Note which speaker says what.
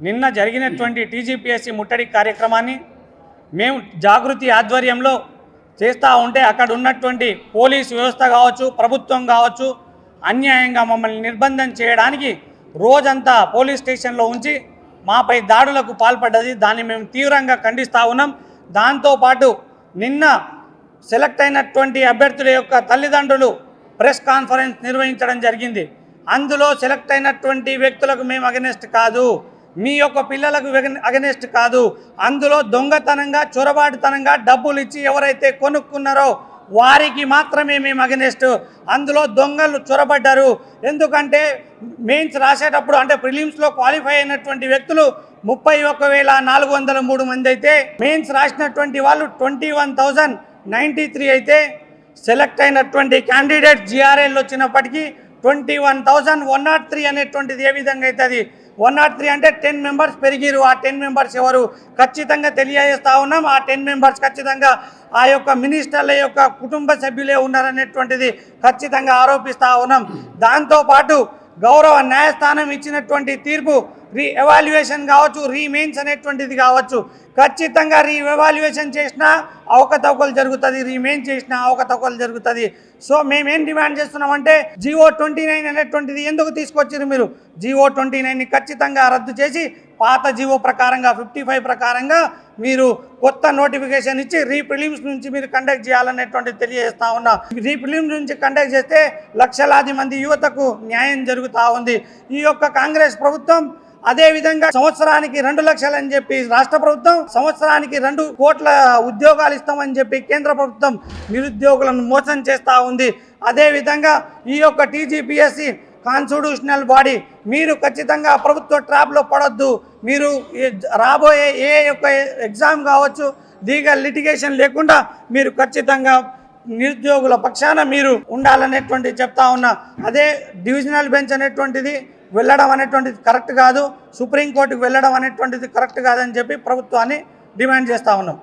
Speaker 1: నిన్న జరిగినటువంటి టీజీపీఎస్సీ ముట్టడి కార్యక్రమాన్ని మేము జాగృతి ఆధ్వర్యంలో చేస్తూ ఉంటే అక్కడ ఉన్నటువంటి పోలీస్ వ్యవస్థ కావచ్చు ప్రభుత్వం కావచ్చు అన్యాయంగా మమ్మల్ని నిర్బంధం చేయడానికి రోజంతా పోలీస్ స్టేషన్లో ఉంచి మాపై దాడులకు పాల్పడ్డది. దాన్ని మేము తీవ్రంగా ఖండిస్తూ ఉన్నాం. దాంతోపాటు నిన్న సెలెక్ట్ అయినటువంటి అభ్యర్థుల యొక్క తల్లిదండ్రులు ప్రెస్ కాన్ఫరెన్స్ నిర్వహించడం జరిగింది. అందులో సెలెక్ట్ అయినటువంటి వ్యక్తులకు మేము అగనెస్ట్ కాదు. మీ యొక్క పిల్లలకు అగనెస్ట్ కాదు. అందులో దొంగతనంగా చొరబాటుతనంగా డబ్బులు ఇచ్చి ఎవరైతే కొనుక్కున్నారో వారికి మాత్రమే మేము అగనెస్ట్. అందులో దొంగలు చొరబడ్డారు. ఎందుకంటే మెయిన్స్ రాసేటప్పుడు అంటే ప్రిలిమ్స్లో క్వాలిఫై అయినటువంటి వ్యక్తులు ముప్పై ఒక్క వేల నాలుగు వందల మూడు మంది అయితే మెయిన్స్ రాసినటువంటి వాళ్ళు twenty one thousand ninety three అయితే సెలెక్ట్ అయినటువంటి క్యాండిడేట్ జిఆర్ఎల్ వచ్చినప్పటికీ twenty one thousand one naught three అనేటువంటిది ఏ విధంగా అవుతుంది వన్ నాట్ త్రీ అంటే టెన్ మెంబర్స్ పెరిగిరు ఆ టెన్ మెంబర్స్ ఎవరు? ఖచ్చితంగా తెలియజేస్తా ఉన్నాం. ఆ టెన్ మెంబర్స్ ఖచ్చితంగా ఆ యొక్క మినిస్టర్ల యొక్క కుటుంబ సభ్యులే ఉన్నారనేటువంటిది ఖచ్చితంగా ఆరోపిస్తూ ఉన్నాం. దాంతోపాటు గౌరవ న్యాయస్థానం ఇచ్చినటువంటి తీర్పు రీ ఎవాల్యుయేషన్ కావచ్చు రీమెయిన్స్ అనేటువంటిది కావచ్చు. ఖచ్చితంగా రీ ఎవాల్యుయేషన్ చేసినా అవకతవకలు జరుగుతుంది రీమెయిన్ చేసినా అవకతవకలు జరుగుతుంది. సో మేమేం డిమాండ్ చేస్తున్నామంటే జియో ట్వంటీ నైన్ అనేటువంటిది ఎందుకు తీసుకొచ్చారు మీరు? జీవో ట్వంటీ నైన్ని ఖచ్చితంగా రద్దు చేసి పాత జివో ప్రకారంగా ఫిఫ్టీ ఫైవ్ ప్రకారంగా మీరు కొత్త నోటిఫికేషన్ ఇచ్చి రీప్రిలిమ్స్ నుంచి మీరు కండక్ట్ చేయాలనేటువంటి తెలియజేస్తా ఉన్నా. రీప్రిలిమ్స్ నుంచి కండక్ట్ చేస్తే లక్షలాది మంది యువతకు న్యాయం జరుగుతూ ఉంది. ఈ యొక్క కాంగ్రెస్ ప్రభుత్వం అదేవిధంగా సంవత్సరానికి రెండు లక్షలు అని చెప్పి రాష్ట్ర ప్రభుత్వం సంవత్సరానికి రెండు కోట్ల ఉద్యోగాలు ఇస్తామని చెప్పి కేంద్ర ప్రభుత్వం నిరుద్యోగులను మోసం చేస్తూ ఉంది. అదేవిధంగా ఈ యొక్క టీజీపీఎస్సీ కాన్స్టిట్యూషనల్ బాడీ మీరు ఖచ్చితంగా ప్రభుత్వ ట్రాప్లో పడొద్దు. మీరు రాబోయే ఏ యొక్క ఎగ్జామ్ కావచ్చు లీగల్ లిటిగేషన్ లేకుండా మీరు ఖచ్చితంగా నిరుద్యోగుల పక్షాన మీరు ఉండాలనేటువంటి చెప్తా ఉన్నా. అదే డివిజనల్ బెంచ్ అనేటువంటిది వెళ్ళడం అనేటువంటిది కరెక్ట్ కాదు. సుప్రీంకోర్టుకు వెళ్ళడం అనేటువంటిది కరెక్ట్ కాదని చెప్పి ప్రభుత్వాన్ని డిమాండ్ చేస్తూ ఉన్నాం.